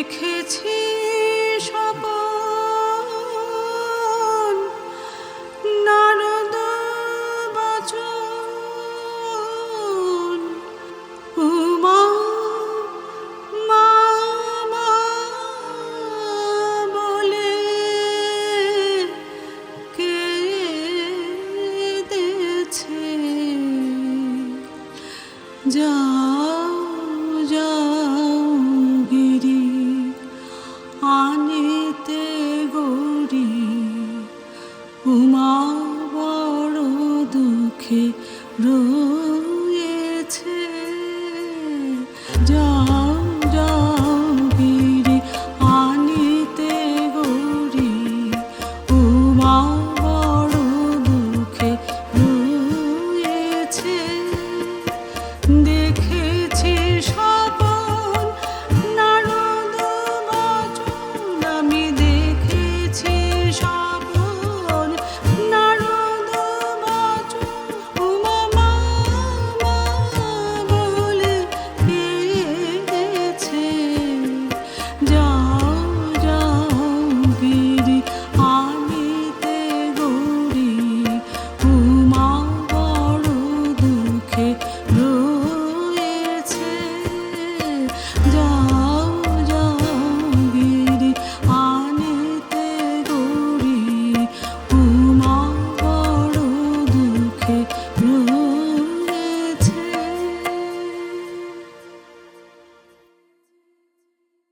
দেখেছি সপন নারদ বচন। উমা মামা বলে কে দেছে যা পাখি রয়েছে। যা